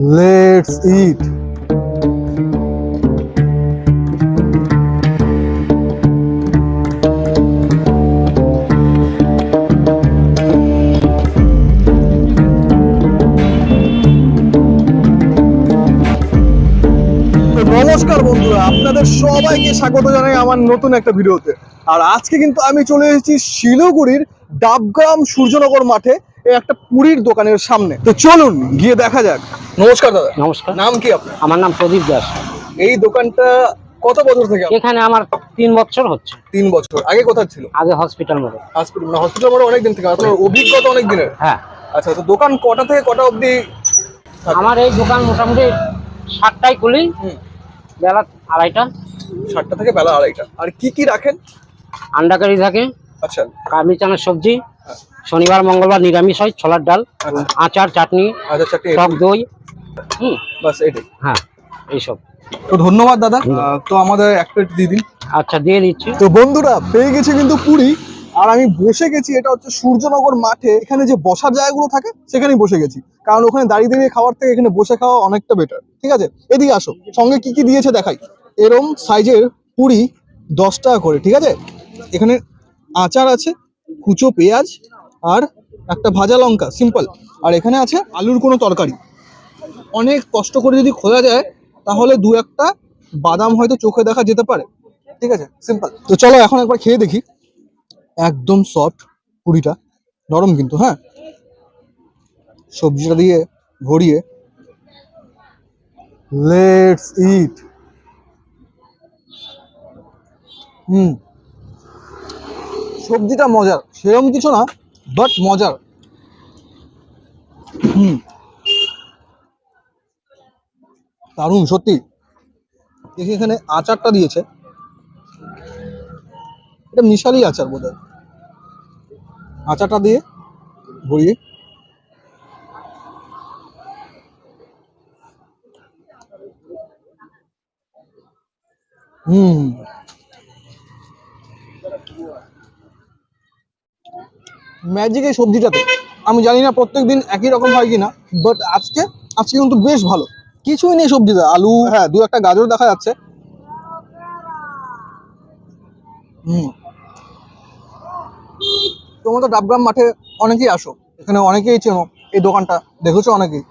Eat. তো নমস্কার বন্ধুরা, আপনাদের সবাইকে স্বাগত জানাই আমার নতুন একটা ভিডিওতে। আর আজকে কিন্তু আমি চলে এসেছি শিলিগুড়ির ডাবগ্রাম সূর্যনগর মাঠে একটা পুরীর দোকানের সামনে। তো চলুন, গিয়ে দেখা যাক। নমস্কার দাদা। নমস্কার। নাম কি আপনার? আমার নাম প্রদীপ দাস। এই দোকানটা কত বছর থেকে এখানে আমার তিন বছর হচ্ছে। তিন বছর। আগে কোথায় ছিল? আগে হসপিটাল মোড়ে হসপিটাল মানে হসপিটাল মোড়ে অনেক দিন থেকে। আপনার অভিজ্ঞতা অনেক দিনের হ্যাঁ। আচ্ছা তো দোকান কটা থেকে কটা অবধি আমার এই দোকান মোটামুটি সাতটায় খুলি। বেলা আড়াইটা। সাতটা থেকে বেলা আড়াইটা। আর কি কি রাখেন? আন্ডা কারি থাকে। আচ্ছা। কাবলি চানার সবজি। হ্যাঁ। শনিবার মঙ্গলবার নিরামিষ হয় ছোলার ডাল আচ্ছা। আচার চাটনি টক দই। হুম বাস এটাই। হ্যাঁ। এইসব। তো ধন্যবাদ দাদা। আহ, তো আমাদের এক প্লেট দিয়ে দিন। আচ্ছা দিয়ে দিচ্ছি। তো বন্ধুরা পেয়ে গেছি কিন্তু পুরী। আর আমি বসে গেছি এটা হচ্ছে সূর্যনগর মাঠে। এখানে যে বসার জায়গাগুলো থাকে সেখানেই বসে গেছি। কারণ ওখানে দাঁড়িয়ে দাঁড়িয়ে খাওয়ার থেকে এখানে বসে খাওয়া অনেকটা বেটার ঠিক আছে? এদিকে আসো। সঙ্গে কি কি দিয়েছে দেখাই। এরম সাইজের পুরি দশ টাকা করে ঠিক আছে? এখানে আচার আছে কুচো পেঁয়াজ আর একটা ভাজা লঙ্কা সিম্পল আর এখানে আছে আলুর কোনো তরকারি। অনেক কষ্ট করে যদি খোঁজা যায়, তাহলে দু একটা বাদাম হয়তো চোখে দেখা যেতে পারে। ঠিক আছে? সিম্পল তো চলো এখন একবার খেয়ে দেখি। একদম সফট পুরিটা। নরম কিন্তু হ্যাঁ? সবজিটা দিয়ে ভরিয়ে লেটস ইট হুম। সবজিটা মজার। সেরকম কিছু না বাট মজার। হুম। দারুণ, সত্যি। দেখি এখানে আচারটা দিয়েছে। এটা মিশালি আচার বোধ হয় আচারটা দিয়ে ভরিয়ে হুম। ম্যাজিক এই সবজিটাতে। আমি জানি না প্রত্যেক দিন একই রকম হয় কিনা বাট আজকে আজকে কিন্তু বেশ ভালো। কিছুই নেই সবজিতে আলু হ্যাঁ দু একটা গাজর দেখা যাচ্ছে। হুম। তোমরা তো ডাবগ্রাম মাঠে অনেকেই আসো। এখানে অনেকেই চেনো এই দোকানটা। দেখেছ অনেকেই?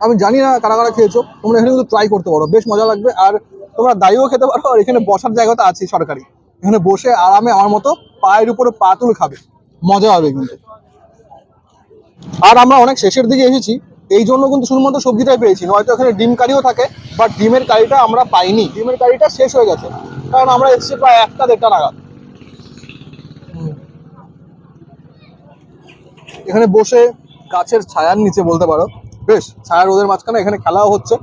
আমি জানি না কারা কারা খেয়েছো। তোমরা এখানে কিন্তু ট্রাই করতে পারো। বেশ মজা লাগবে। আর তোমরা দায়ীও খেতে পারো। আর এখানে বসার জায়গাটা আছে সরকারি। এখানে বসে আরামে আমার মতো পায়ের উপরে পা তুলে খাবে। মজা হবে কিন্তু। আর আমরা অনেক শেষের দিকে এসেছি। এই জন্য কিন্তু শুধুমাত্র সবজিটাই পেয়েছি। নয়তো এখানে ডিম কারিও থাকে বাট ডিমের কারিটা আমরা পাইনি। ডিমের কারিটা শেষ হয়ে গেছে। কারণ আমরা এসেছি প্রায় একটা দেড়টা নাগাদ। এখানে বসে গাছের ছায়ার নিচে বলতে পারো। বেশ ছায়া রোদের মাঝখানে এখানে খেলাও হচ্ছে।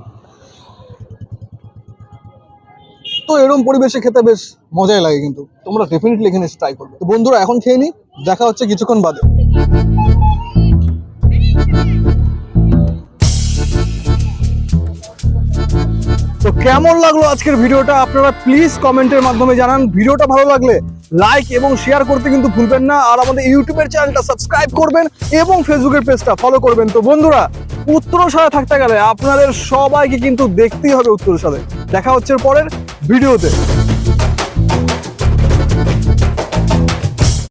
তো এরকম পরিবেশে খেতে বেশ মজাই লাগে কিন্তু। তোমরা ডেফিনেটলি এখানে ট্রাই করবে। তো বন্ধুরা, এখন খেয়ে নি, দেখা হচ্ছে কিছুক্ষণ বাদে। তো কেমন লাগল আজকের ভিডিওটা? আপনারা প্লিজ কমেন্টের মাধ্যমে জানান। ভিডিওটা ভালো লাগলে লাইক এবং শেয়ার করতে কিন্তু ভুলবেন না। আর আমাদের ইউটিউবের চ্যানেলটা সাবস্ক্রাইব করবেন এবং ফেসবুকের পেজটা ফলো করবেন। তো বন্ধুরা উত্তর সাদা থাকতে গেলে আপনাদের সবাইকে কিন্তু দেখতেই হবে উত্তর সাদে দেখা হচ্ছে পরের ভিডিওতে।